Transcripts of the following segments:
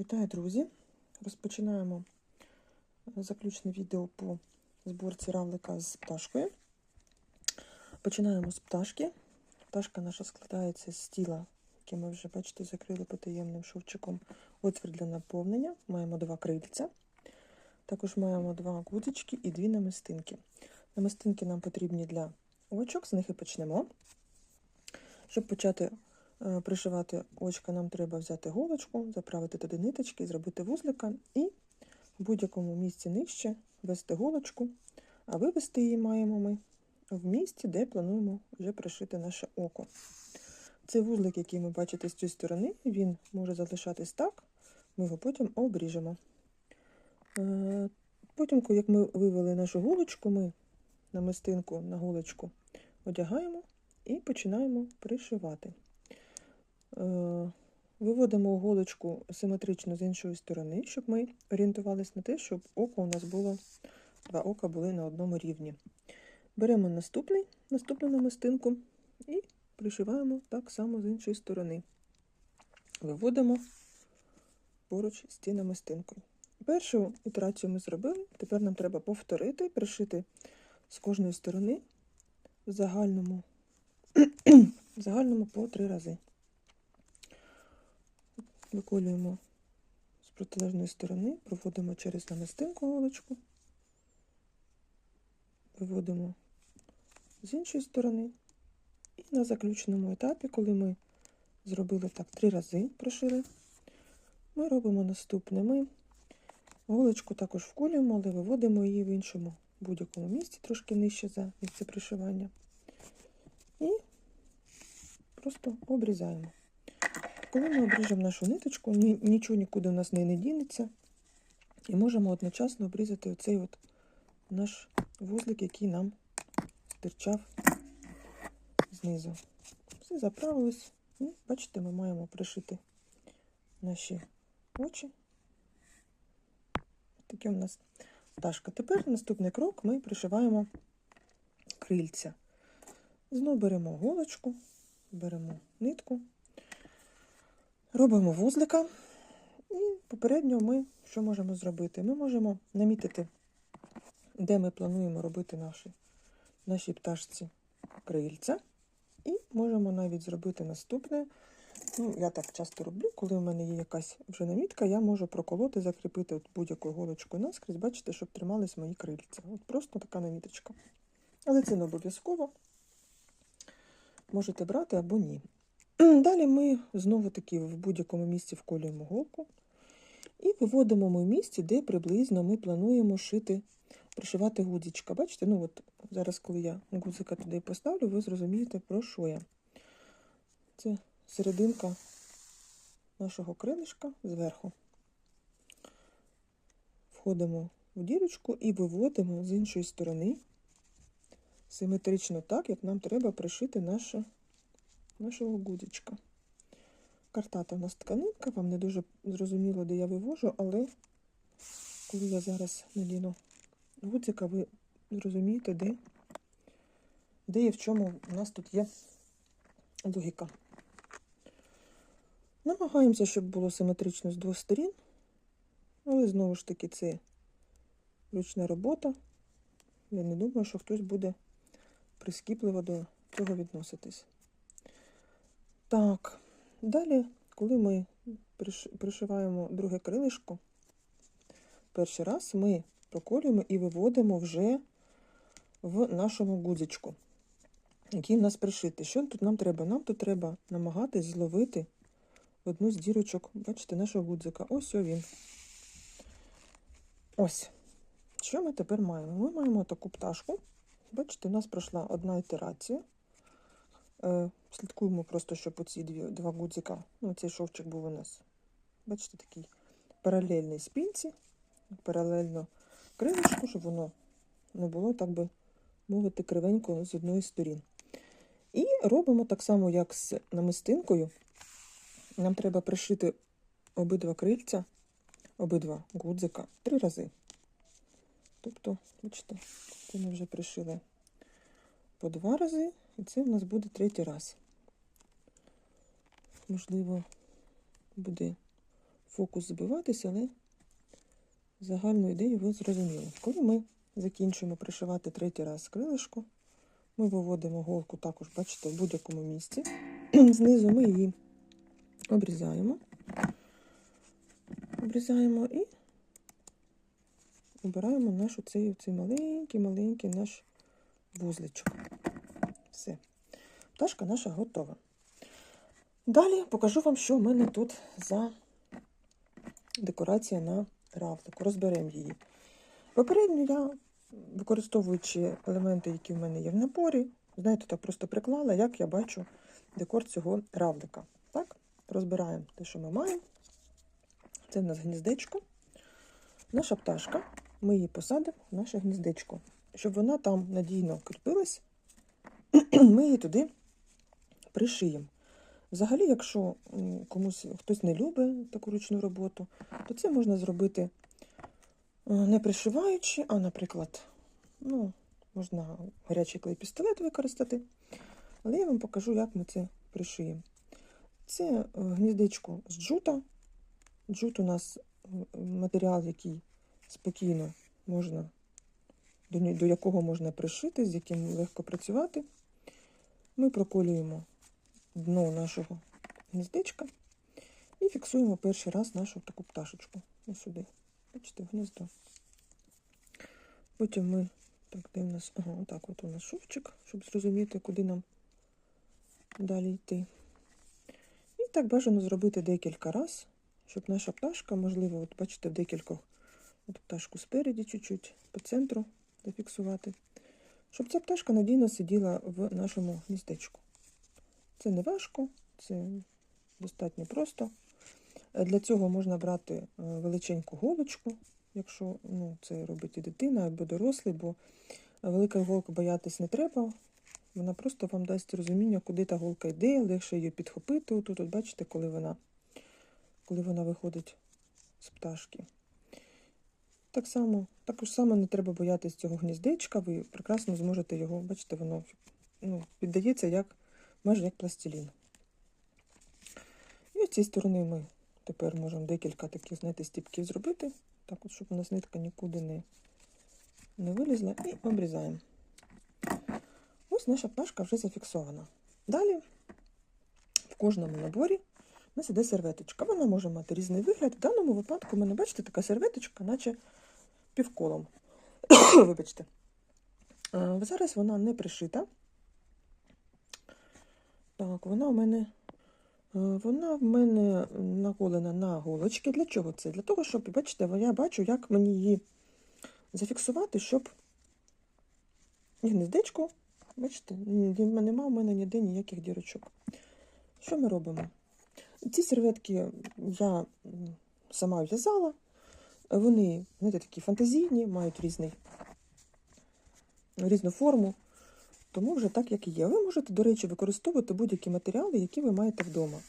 Вітаю, друзі! Розпочинаємо заключне відео по зборці равлика з пташкою. Починаємо з пташки. Пташка наша складається з тіла, яке ми вже, бачите, закрили потаємним шовчиком отвір для наповнення. Маємо два крильця. Також маємо два гудзички і дві намистинки. Намистинки нам потрібні для очок, з них і почнемо. Щоб почати е, пришивати очка, нам треба взяти голочку, заправити туди ниточки, зробити вузлика і в будь-якому місці нижче ввести голочку, а вивести її маємо ми в місці, де плануємо вже пришити наше око. Цей вузлик, який ми бачите з цієї сторони, він може залишатись так, ми його потім обріжемо. Е, Потім, як ми вивели нашу голочку, ми намистинку на голочку одягаємо і починаємо пришивати. Е, Виводимо голочку симетрично з іншої сторони, щоб ми орієнтувалися на те, щоб око у нас було, два ока були на одному рівні. Беремо наступний, наступну намистинку і пришиваємо так само з іншої сторони. Виводимо поруч з цією намистинкою. Першу ітерацію ми зробили, тепер нам треба повторити, пришити з кожної сторони в загальному, в загальному по три рази. Виколюємо з протилежної сторони, проводимо через намистинку голочку, виводимо з іншої сторони. І на заключному етапі, коли ми зробили так три рази, пришили, ми робимо наступне. Ми голочку також вколюємо, але виводимо її в іншому будь-якому місці, трошки нижче за місце пришивання. І просто обрізаємо. Коли ми обріжемо нашу ниточку, нічого нікуди у нас не, не дінеться. І можемо одночасно обрізати оцей от наш вузлик, який нам стирчав знизу. Все заправилось. Бачите, ми маємо пришити наші очі. Таке у нас пташка. Тепер наступний крок ми пришиваємо крильця. Знову беремо голочку, беремо нитку. Робимо вузлика, і попередньо ми що можемо зробити? Ми можемо намітити, де ми плануємо робити наші, наші пташці крильця. І можемо навіть зробити наступне. Ну, Я так часто роблю, коли в мене є якась вже намітка, я можу проколоти, закріпити от будь-якою голочкою наскрізь, бачите, щоб тримались мої крильця. От Просто така наміточка. Але це не обов'язково. Можете брати або ні. Далі ми знову-таки в будь-якому місці вколюємо голку і виводимо ми в місці, де приблизно ми плануємо шити, пришивати гудзичка. Бачите, ну от зараз, коли я гудзика туди поставлю, ви зрозумієте, про що я. Це серединка нашого крилишка зверху. Входимо в дірочку і виводимо з іншої сторони симетрично так, як нам треба пришити наше нашого гудзичка. Картата у нас тканинка, вам не дуже зрозуміло, де я вивожу, але коли я зараз надіну гудзика, ви зрозумієте, де, де і в чому у нас тут є логіка. Намагаємося, щоб було симетрично з двох сторін, але знову ж таки це ручна робота. Я не думаю, що хтось буде прискіпливо до цього відноситись. Так, далі, коли ми пришиваємо друге крилишко, перший раз ми проколюємо і виводимо вже в нашому гудзичку, який в нас пришитий. Що тут нам треба? Нам тут треба намагатись зловити одну з дірочок, бачите, нашого гудзика. Ось він. Ось. Що ми тепер маємо? Ми маємо таку пташку. Бачите, у нас пройшла одна ітерація. Слідкуємо просто, щоб оці дві, два гудзика, ну, цей шовчик був у нас, бачите, такий паралельний спінці, паралельно крилишку, щоб воно не було, так би мовити, кривенько з одної сторін. І робимо так само, як з намистинкою. Нам треба пришити обидва крильця, обидва гудзика три рази. Тобто, бачите, це ми вже пришили по два рази. І це в нас буде третій раз. Можливо, буде фокус збиватися, але загальну ідею ви зрозуміли. Коли ми закінчуємо пришивати третій раз крилишко, ми виводимо голку також, бачите, в будь-якому місці. Знизу ми її обрізаємо. Обрізаємо і обираємо наш оцей, оцей маленький-маленький наш вузличок. Все. Пташка наша готова. Далі покажу вам, що в мене тут за декорація на равлику. Розберемо її. Попередньо я, використовуючи елементи, які в мене є в наборі, знаєте, так просто приклала, як я бачу декор цього равлика. Так, розбираємо те, що ми маємо. Це в нас гніздечко. Наша пташка. Ми її посадимо в наше гніздечко. Щоб вона там надійно кріпилась, ми її туди пришиємо. Взагалі, якщо комусь хтось не любить таку ручну роботу, то це можна зробити е, не пришиваючи, а, наприклад, ну, можна гарячий клей пістолет використати. Але я вам покажу, як ми це пришиємо. Це е, гніздечко з джута. Джут у нас матеріал, який спокійно можна, до, якого можна пришити, з яким легко працювати. Ми проколюємо дно нашого гніздечка і фіксуємо перший раз нашу таку пташечку. Ось сюди. Бачите, гніздо. Потім ми, так, де в нас, ага, отак от у нас шовчик, щоб зрозуміти, куди нам далі йти. І так бажано зробити декілька разів, щоб наша пташка, можливо, от бачите, декількох от пташку спереді чуть-чуть, по центру зафіксувати, щоб ця пташка надійно сиділа в нашому гніздечку. Це не важко, це достатньо просто. Для цього можна брати е, величеньку голочку, якщо ну, це робить і дитина або дорослий, бо велика голка боятись не треба. Вона просто вам дасть розуміння, куди та голка йде, легше її підхопити. Тут, от бачите, коли вона, коли вона виходить з пташки. Так само, також само не треба боятися цього гніздечка, ви прекрасно зможете його, бачите, воно ну, піддається як, майже як пластилін. І з цієї сторони ми тепер можемо декілька таких, знаєте, стіпків зробити, так от, щоб у нас нитка нікуди не, не вилізла, і обрізаємо. Ось наша пташка вже зафіксована. Далі в кожному наборі у нас іде серветочка. Вона може мати різний вигляд. В даному випадку в мене, бачите, така серветочка, наче півколом. Вибачте. Е, Зараз вона не пришита. Так, вона в мене. е, Вона в мене наколена на голочки. Для чого це? Для того, щоб, бачите, я бачу, як мені її зафіксувати, щоб гнездечко, бачите, нема в мене ніде ніяких дірочок. Що ми робимо? Ці серветки я сама в'язала. Вони, знаєте, такі фантазійні, мають різний, різну форму. Тому вже так, як і є. Ви можете, до речі, використовувати будь-які матеріали, які ви маєте вдома.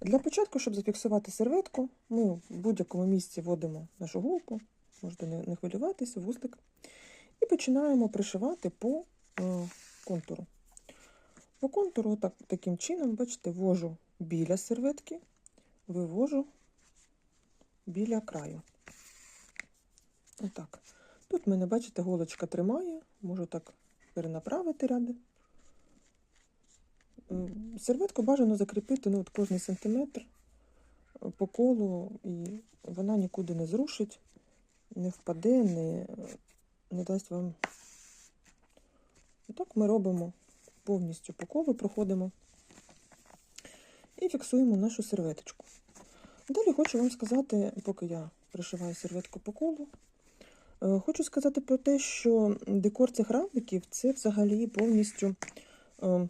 Для початку, щоб зафіксувати серветку, ми в будь-якому місці вводимо нашу голку, можете не, хвилюватися, вузлик, і починаємо пришивати по е, контуру. По контуру так, таким чином, бачите, ввожу біля серветки, вивожу біля краю. Отак. Тут в мене, бачите, голочка тримає, можу так перенаправити ряди. Серветку бажано закріпити ну, от кожний сантиметр е, по колу, і вона нікуди не зрушить, не впаде, не, не дасть вам. Так ми робимо повністю по колу, проходимо і фіксуємо нашу серветочку. Далі хочу вам сказати, поки я пришиваю серветку по колу, хочу сказати про те, що декор цих равликів це взагалі повністю е,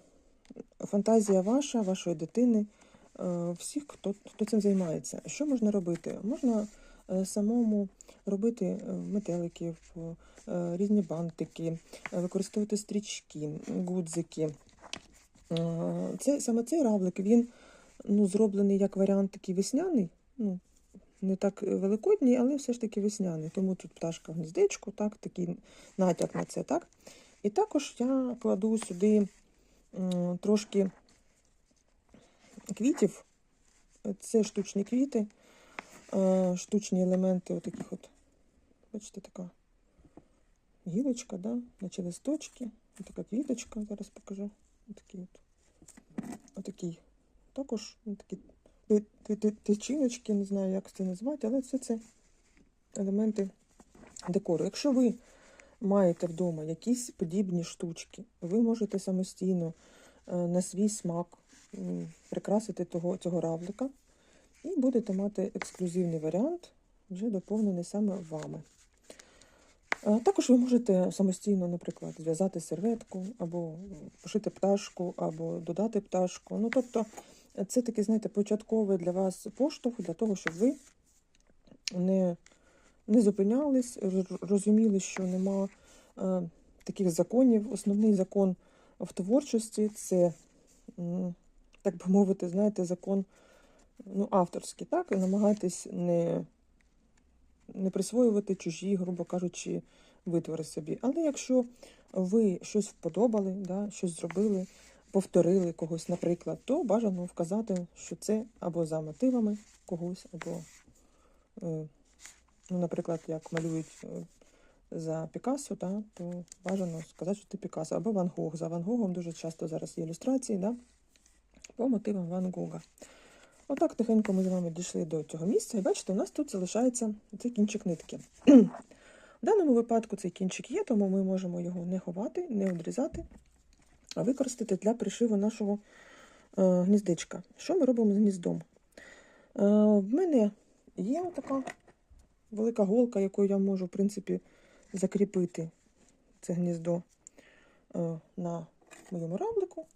фантазія ваша, вашої дитини, е, всіх, хто, хто цим займається. Що можна робити? Можна е, самому робити е, метеликів, е, різні бантики, е, використовувати стрічки, гудзики. Е, Це, саме цей равлик, він ну, зроблений як варіант такий весняний. Ну, не так великодній, але все ж таки весняний. Тому тут пташка в гніздечку, так, такий натяк на це. так. І також я кладу сюди трошки квітів. Це штучні квіти. е, штучні елементи, отаких от, бачите, така гілочка, да? наче листочки, така квіточка, зараз покажу. Отакий от. Отакий. Також ну, такі тичиночки, не знаю, як це назвати, але все це елементи декору. Якщо ви маєте вдома якісь подібні штучки, ви можете самостійно е, на свій смак прикрасити того, цього равлика і будете мати ексклюзивний варіант, вже доповнений саме вами. Е, Також ви можете самостійно, наприклад, зв'язати серветку, або пошити пташку, або додати пташку. Ну, тобто, це такий, знаєте, початковий для вас поштовх для того, щоб ви не, не зупинялись, розуміли, що нема е, таких законів. Основний закон в творчості це, так би мовити, знаєте, закон ну, авторський, так? І намагайтесь не, не присвоювати чужі, грубо кажучи, витвори собі. Але якщо ви щось вподобали, да, щось зробили, повторили когось, наприклад, то бажано вказати, що це або за мотивами когось, або, е, ну, наприклад, як малюють е, за Пікассо, да, то бажано сказати, що ти Пікассо, або Ван Гог. За Ван Гогом дуже часто зараз є ілюстрації, да, по мотивам Ван Гога. Отак тихенько ми з вами дійшли до цього місця, і бачите, у нас тут залишається цей кінчик нитки. В даному випадку цей кінчик є, тому ми можемо його не ховати, не відрізати, а використати для пришиву нашого е, гніздечка. Що ми робимо з гніздом? Е, в мене є така велика голка, якою я можу, в принципі, закріпити це гніздо е, на моєму равлику.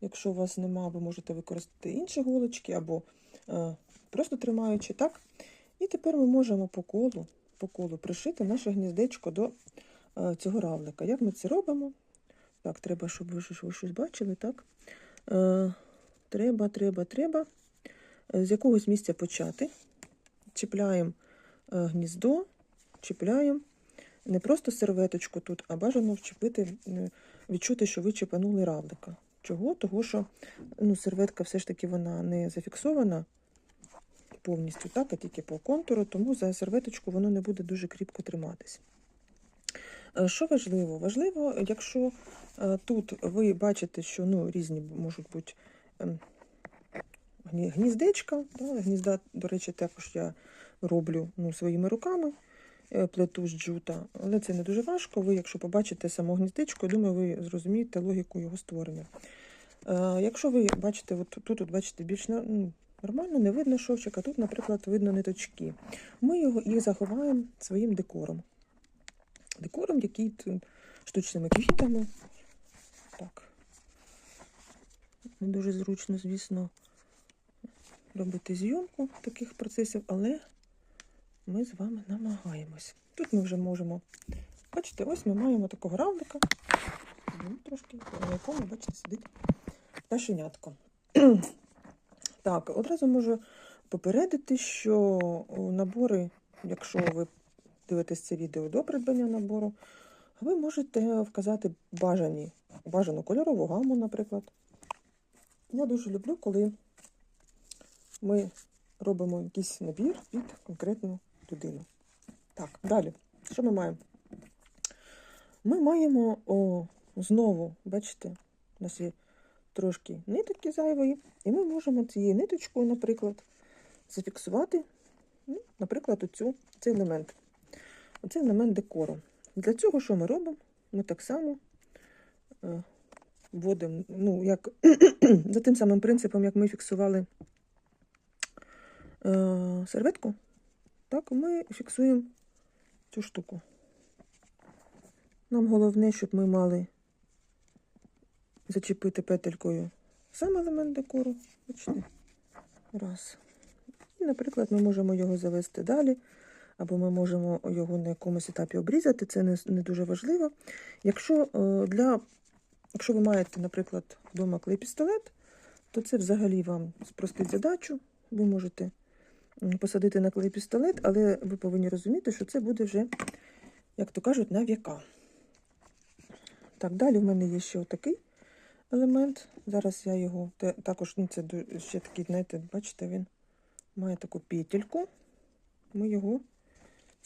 Якщо у вас нема, ви можете використати інші голочки або просто тримаючи так. І тепер ми можемо по колу, по колу пришити наше гніздечко до цього равлика. Як ми це робимо? Так, треба, щоб ви, щось- бачили, так? Е, треба, треба, треба е, з якогось місця почати. Чіпляємо е, гніздо, чіпляємо не просто серветочку тут, а бажано вчепити, е, відчути, що ви чіпанули равлика. Чого? Того, що ну, серветка все ж таки вона не зафіксована повністю, так, а тільки по контуру, тому за серветочку воно не буде дуже кріпко триматись. Е, Що важливо? Важливо, якщо е, тут ви бачите, що ну, різні можуть бути ем, гніздечка. Да? Гнізда, до речі, також я роблю ну, своїми руками, е, плету з джута, але це не дуже важко. Ви, якщо побачите само гніздечко, я думаю, ви зрозумієте логіку його створення. Якщо ви бачите, от тут от бачите більш ну, нормально, не видно шовчика, тут, наприклад, видно ниточки. Ми його їх заховаємо своїм декором. Декором, який штучними квітами. Так. Не дуже зручно, звісно, робити зйомку таких процесів, але ми з вами намагаємось. Тут ми вже можемо. Бачите, ось ми маємо такого равлика. Ну, трошки, на якому, бачите, сидить пташенятко. Так, одразу можу попередити, що набори, якщо ви дивитесь це відео до придбання набору, ви можете вказати бажані, бажану кольорову гаму, наприклад. Я дуже люблю, коли ми робимо якийсь набір під конкретну людину. Так, далі. Що ми маємо? Ми маємо о, знову, бачите, у нас є трошки ниточки зайвої, і ми можемо цією ниточкою, наприклад, зафіксувати, ну, наприклад, оцю, цей елемент. Оцей елемент декору. Для цього що ми робимо? Ми так само е, вводимо, ну, як за тим самим принципом, як ми фіксували е, серветку, так ми фіксуємо цю штуку. Нам головне, щоб ми мали зачепити петелькою сам елемент декору. Бачите? Раз. І, наприклад, ми можемо його завести далі, або ми можемо його на якомусь етапі обрізати. Це не, не дуже важливо. Якщо, е, для, якщо ви маєте, наприклад, вдома клей-пістолет, то це взагалі вам спростить задачу. Ви можете посадити на клей-пістолет, але ви повинні розуміти, що це буде вже, як то кажуть, на віка. Так, далі в мене є ще отакий елемент. Зараз я його також, ну це ще такий, знаєте, бачите, він має таку петельку. ми його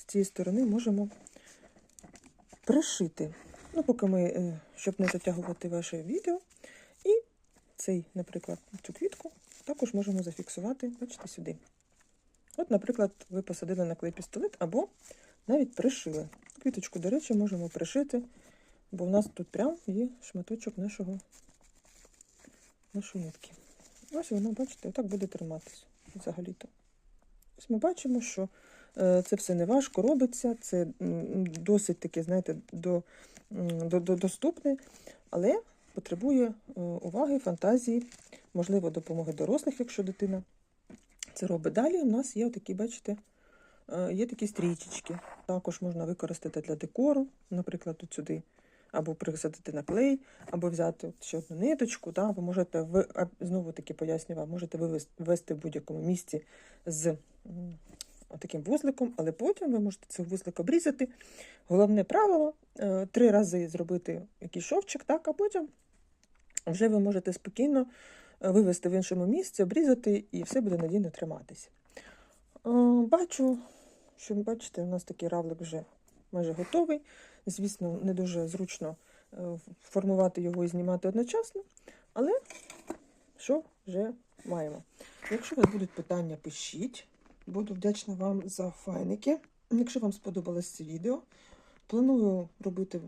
з цієї сторони можемо пришити. Ну, поки ми, е, щоб не затягувати ваше відео. І цей, наприклад, цю квітку також можемо зафіксувати, бачите, сюди. От, наприклад, ви посадили на клей пістолет або навіть пришили. Квіточку, до речі, можемо пришити, бо в нас тут прям є шматочок нашого, нашої нитки. Ось вона, бачите, отак буде триматись взагалі-то. Ось ми бачимо, що е, це все не важко робиться, це досить таке, знаєте, до, до, до, доступне, але потребує е, уваги, фантазії, можливо, допомоги дорослих, якщо дитина це робить. Далі у нас є такі, бачите, е, є такі стрічечки. Також можна використати для декору, наприклад, от сюди. Або присадити на клей, або взяти ще одну ниточку. Да? Ви можете знову таки пояснюю вам, можете вивести в будь-якому місці з таким вузликом, але потім ви можете цей вузлик обрізати. Головне правило е, три рази зробити якийсь шовчик, так, а потім вже ви можете спокійно е, вивести в іншому місці, обрізати, і все буде надійно триматися. Е, Бачу, що бачите, у нас такий равлик вже майже готовий. Звісно, не дуже зручно формувати його і знімати одночасно, але що вже маємо. Якщо у вас будуть питання, пишіть. Буду вдячна вам за файники. Якщо вам сподобалось це відео, планую робити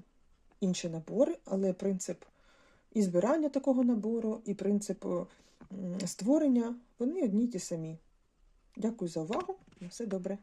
інші набори, але принцип і збирання такого набору, і принцип створення вони одні й ті самі. Дякую за увагу. На все добре.